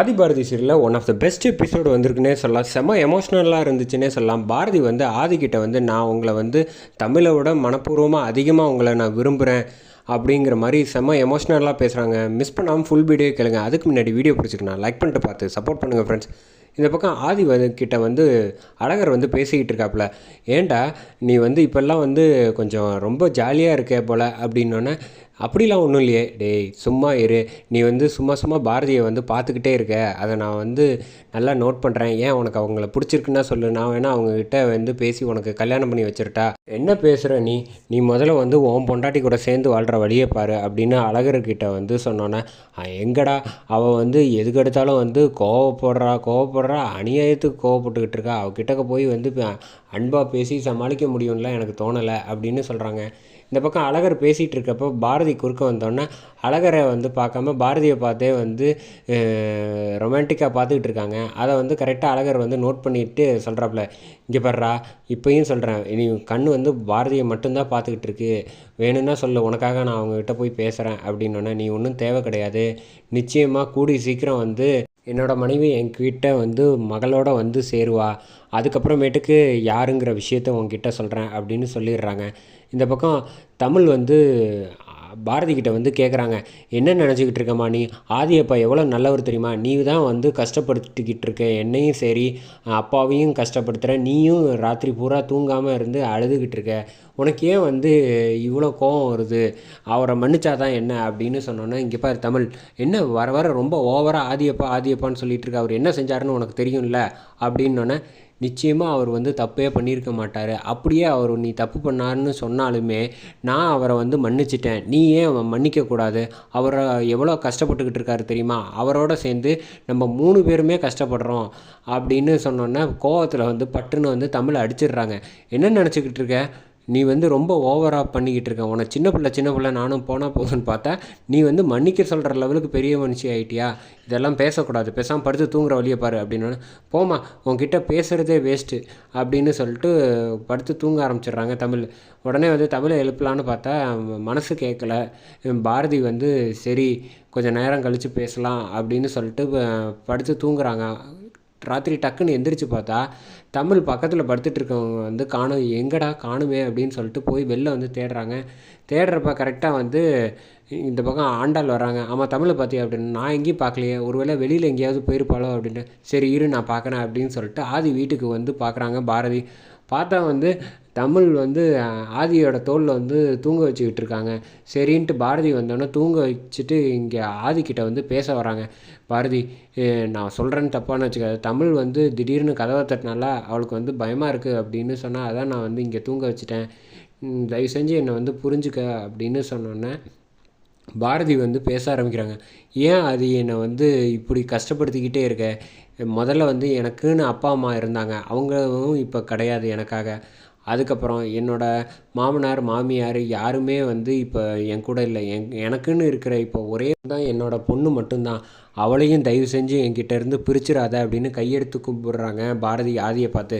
ஆதி பாரதி சீரியலில் one of the best episode வந்திருக்குன்னே சொல்லலாம். செம எமோஷ்னலாக இருந்துச்சுன்னே சொல்லலாம். பாரதி வந்து ஆதிக்கிட்ட வந்து நான் உங்களை வந்து தமிழை விட மனப்பூர்வமாக அதிகமாக உங்களை நான் விரும்புகிறேன் அப்படிங்கிற மாதிரி செம்ம எமோஷ்னலாக பேசுகிறாங்க மிஸ் பண்ணாமல் ஃபுல் வீடியோ கேளுங்க. அதுக்கு முன்னாடி வீடியோ பிடிச்சிருக்கேன் லைக் பண்ணிட்டு பார்த்து சப்போர்ட் பண்ணுங்கள் ஃப்ரெண்ட்ஸ் இந்த பக்கம் ஆதி கிட்ட வந்து அழகர் வந்து பேசிக்கிட்டு இருக்காப்புல. ஏன்டா நீ வந்து இப்போல்லாம் வந்து கொஞ்சம் ரொம்ப ஜாலியாக இருக்கே போல் அப்படின்னோடனே அப்படிலாம் ஒன்றும் இல்லையே. டேய் சும்மா இரு. நீ வந்து சும்மா சும்மா பாரதியை வந்து பார்த்துக்கிட்டே இருக்க. அதை நான் வந்து நல்லா நோட் பண்ணுறேன் ஏன் உனக்கு அவங்கள பிடிச்சிருக்குன்னா சொல்லு. நான் வேணால் அவங்கக்கிட்ட வந்து பேசி உனக்கு கல்யாணம் பண்ணி வச்சிருட்டா. என்ன பேசுகிற நீ? நீ முதல்ல வந்து உன் பொண்டாட்டி கூட சேர்ந்து வாழ்கிற வழியை பாரு அப்படின்னு அழகர்கிட்ட வந்து சொன்னோன்னே எங்கடா? அவள் வந்து எதுக்கு எடுத்தாலும் வந்து கோவப்படுறா கோவப்படுறா. அநியாயத்துக்கு கோவப்பட்டுக்கிட்டு இருக்கா. அவகிட்டக்க போய் வந்து அன்பாக பேசி சமாளிக்க முடியும்லாம் எனக்கு தோணலை அப்படின்னு சொல்கிறாங்க இந்த பக்கம் அழகர் பேசிகிட்டு இருக்கப்போ பாரதி குறுக்க வந்தோடனே அழகரை வந்து பார்க்காம பாரதியை பார்த்தே வந்து ரொமான்டிக்காக பார்த்துக்கிட்டு இருக்காங்க அதை வந்து கரெக்டாக அழகர் வந்து நோட் பண்ணிட்டு சொல்கிறாப்புல இங்கே பாடுறா இப்போயும் சொல்கிறேன் நீ கண் வந்து பாரதியை மட்டும்தான் பார்த்துக்கிட்டு இருக்கு வேணும்னா சொல்லு உனக்காக நான் அவங்கக்கிட்ட போய் பேசுகிறேன் அப்படின்னோடனே நீ ஒன்றும் தேவை கிடையாது. நிச்சயமாக கூடி சீக்கிரம் வந்து என்னோடய மனைவி என்கிட்ட வந்து மகளோட வந்து சேருவா. அதுக்கப்புறமேட்டுக்கு யாருங்கிற விஷயத்த உங்ககிட்ட சொல்கிறேன் அப்படின்னு சொல்லிடுறாங்க. இந்த பக்கம் தமிழ் வந்து பாரதி கிட்ட வந்து கேட்குறாங்க என்ன நினச்சிக்கிட்டு இருக்கம்மா நீ? ஆதியப்பா எவ்வளோ நல்லவர் தெரியுமா? நீ தான் வந்து கஷ்டப்படுத்திக்கிட்டு இருக்க. என்னையும் சரி அப்பாவையும் கஷ்டப்படுத்துகிற நீயும் ராத்திரி பூரா தூங்காமல் இருந்து அழுதுகிட்டு இருக்க. உனக்கு ஏன் வந்து இவ்வளோ கோவம் வருது? அவரை மன்னிச்சா தான் என்ன? அப்படின்னு சொன்னோன்னே இங்கே பாரு தமிழ் என்ன வர வர ரொம்ப ஓவராக ஆதியப்பா ஆதியப்பான்னு சொல்லிட்டு இருக்க அவர் என்ன செஞ்சாருன்னு உனக்கு தெரியும்ல? அப்படின்னோன்னே நிச்சயமாக அவர் வந்து தப்பே பண்ணியிருக்க மாட்டார். அப்படியே அவர் நீ தப்பு பண்ணாருன்னு சொன்னாலுமே நான் அவரை வந்து மன்னிச்சிட்டேன். நீ ஏன் மன்னிக்கக்கூடாது அவரை எவ்வளோ கஷ்டப்பட்டுக்கிட்டு இருக்காரு தெரியுமா? அவரோட சேர்ந்து நம்ம மூணு பேருமே கஷ்டப்படுறோம். அப்படின்னு சொன்னோன்னே கோவத்தில் வந்து பட்டுன்னு வந்து தமிழை அடிச்சிடுறாங்க. என்ன நினச்சிக்கிட்டு இருக்க? நீ வந்து ரொம்ப ஓவராக பண்ணிக்கிட்டு இருக்க. உன சின்ன பிள்ளை சின்ன பிள்ளை நானும் போனால் போதும்னு பார்த்தா நீ வந்து மன்னிக்க சொல்கிற லெவலுக்கு பெரிய மனுஷி ஆகிட்டியா இதெல்லாம் பேசக்கூடாது. பேசாமல் படுத்து தூங்குற வழியை பாரு அப்படின்னு. போமா உங்ககிட்ட பேசுகிறதே வேஸ்ட்டு அப்படின்னு சொல்லிட்டு படுத்து தூங்க ஆரம்பிச்சிடுறாங்க தமிழ். உடனே வந்து தமிழை எழுப்பலான்னு பார்த்தா மனசு கேட்கல பாரதி வந்து சரி கொஞ்சம் நேரம் கழித்து பேசலாம் அப்படின்னு சொல்லிட்டு படுத்து தூங்குறாங்க. ராத்திரி டக்குன்னு எந்திரிச்சு பார்த்தா தமிழ் பக்கத்தில் படுத்துட்டு இருக்கவங்க வந்து காணும் எங்கடா காணுமே? அப்படின்னு சொல்லிட்டு போய் வெளில வந்து தேடுறாங்க. தேடுறப்ப கரெக்டாக வந்து இந்த பக்கம் ஆண்டாள் வராங்க ஆமாம் தமிழை பார்த்தியா? அப்படின்னு நான் எங்கேயும் பார்க்கலையே. ஒருவேளை வெளியில் எங்கேயாவது போயிருப்பாளோ? அப்படின்னு சரி இரு நான் பார்க்குறேன் அப்படின்னு சொல்லிட்டு ஆதி வீட்டுக்கு வந்து பார்க்குறாங்க பாரதி. பார்த்தா வந்து தமிழ் வந்து ஆதியோட தோளில் வந்து தூங்க வச்சுக்கிட்டு இருக்காங்க. சரின்ட்டு பாரதி வந்தோடனே தூங்க வச்சுட்டு இங்கே ஆதிக்கிட்ட வந்து பேச வராங்க. பாரதி நான் சொல்கிறேன்னு தப்பான்னு வச்சுக்காது. தமிழ் வந்து திடீர்னு கதவை தட்டினால அவளுக்கு வந்து பயமாக இருக்குது அப்படின்னு சொன்னால் அதான் நான் வந்து இங்கே தூங்க வச்சுட்டேன். தயவு செஞ்சு என்னை வந்து புரிஞ்சுக்க அப்படின்னு சொன்னோன்னே பாரதி வந்து பேச ஆரம்பிக்கிறாங்க. ஏன் அது என்னை வந்து இப்படி கஷ்டப்படுத்திக்கிட்டே இருக்க? முதல்ல வந்து எனக்குன்னு அப்பா அம்மா இருந்தாங்க. அவங்களும் இப்போ கிடையாது எனக்காக. அதுக்கப்புறம் என்னோடய மாமனார் மாமியார் யாருமே வந்து இப்போ என் கூட இல்லை. என் எனக்குன்னு இருக்கிற இப்போ ஒரே தான் என்னோடய பொண்ணு மட்டும்தான். அவளையும் தயவு செஞ்சு என்கிட்ட இருந்து பிரிச்சிடாத அப்படின்னு கையெடுத்து கும்பிட்றாங்க பாரதி ஆதியை பார்த்து.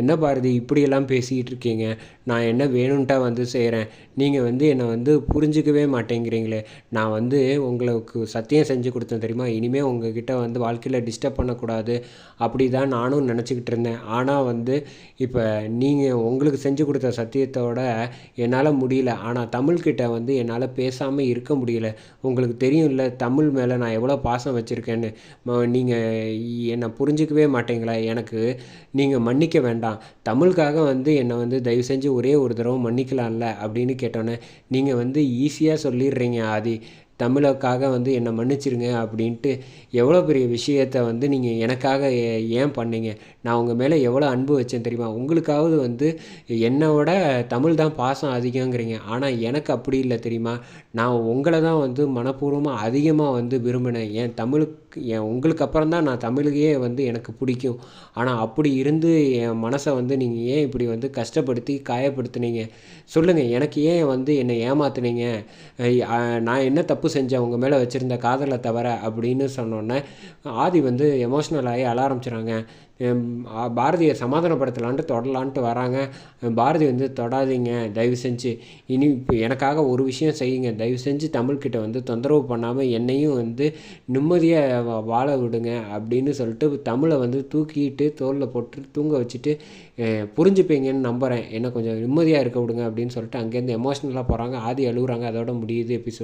என்ன பாரதி இப்படியெல்லாம் பேசிக்கிட்டு இருக்கீங்க? நான் என்ன வேணும்ட்டா வந்து செய்கிறேன் நீங்கள் வந்து என்னை வந்து புரிஞ்சிக்கவே மாட்டேங்கிறீங்களே. நான் வந்து உங்களுக்கு சத்தியம் செஞ்சு கொடுத்தேன் தெரியுமா? இனிமேல் உங்ககிட்ட வந்து வாழ்க்கையில் டிஸ்டர்ப் பண்ணக்கூடாது. அப்படி தான் நானும் நினச்சிக்கிட்டு இருந்தேன். ஆனால் வந்து இப்போ நீங்கள் உங்களுக்கு செஞ்சு கொடுத்த சத்தியத்தோட என்னால் முடியல. ஆனால் தமிழ்கிட்ட வந்து என்னால் பேசாமல் இருக்க முடியல. உங்களுக்கு தெரியும்ல தமிழ் மேலே நான் எவ்வளோ பாசம் பாசம் வச்சுருக்கேன்னு நீங்கள் என்னை புரிஞ்சிக்கவே மாட்டீங்களா? எனக்கு நீங்கள் மன்னிக்க வேண்டாம். தமிழுக்காக வந்து என்னை வந்து தயவு செஞ்சு ஒரே ஒரு தடவை மன்னிக்கலாம்ல அப்படின்னு கேட்டோன்னே நீங்கள் வந்து ஈஸியாக சொல்லிடுறீங்க ஆதி. தமிழுக்காக வந்து என்னை மன்னிச்சிருங்க அப்படின்ட்டு எவ்வளோ பெரிய விஷயத்த வந்து நீங்கள் எனக்காக ஏன் பண்ணீங்க? நான் உங்கள் மேலே எவ்வளோ அன்பு வச்சேன் தெரியுமா? உங்களுக்காவது வந்து என்னோட தமிழ் தான் பாசம் அதிகங்கிறீங்க. ஆனால் எனக்கு அப்படி இல்லை தெரியுமா? நான் உங்களை தான் வந்து மனப்பூர்வமாக அதிகமாக வந்து விரும்பினேன். என் தமிழுக்கு என் உங்களுக்கு அப்புறம் தான் நான் தமிழுக்கே வந்து எனக்கு பிடிக்கும். ஆனால் அப்படி இருந்து என் மனசை வந்து நீங்கள் ஏன் இப்படி வந்து கஷ்டப்படுத்தி காயப்படுத்துனீங்க? சொல்லுங்கள் எனக்கு ஏன் வந்து என்னை ஏமாத்துனீங்க? நான் என்ன தப்பு தப்பு செஞ்சவங்க மேலே வச்சுருந்த காதலை தவிர அப்படின்னு சொன்னோன்னே ஆதி வந்து எமோஷ்னல் ஆகி அழ ஆரம்பிச்சிடுறாங்க பாரதியை சமாதானப்படுத்தலான்ட்டு தொடலான்ட்டு வராங்க. பாரதி வந்து தொடாதீங்க தயவு செஞ்சு. இனி இப்போ எனக்காக ஒரு விஷயம் செய்யுங்க. தயவு செஞ்சு தமிழ்கிட்ட வந்து தொந்தரவு பண்ணாமல் என்னையும் வந்து நிம்மதியாக வாழ விடுங்க அப்படின்னு சொல்லிட்டு தமிழை வந்து தூக்கிட்டு தோலில் போட்டு தூங்க வச்சுட்டு புரிஞ்சுப்பீங்கன்னு நம்புகிறேன் என்ன கொஞ்சம் நிம்மதியாக இருக்க விடுங்க அப்படின்னு சொல்லிட்டு அங்கேருந்து எமோஷ்னலாக போகிறாங்க ஆதி அழுகுறாங்க. அதோட முடியுது எபிசோட்.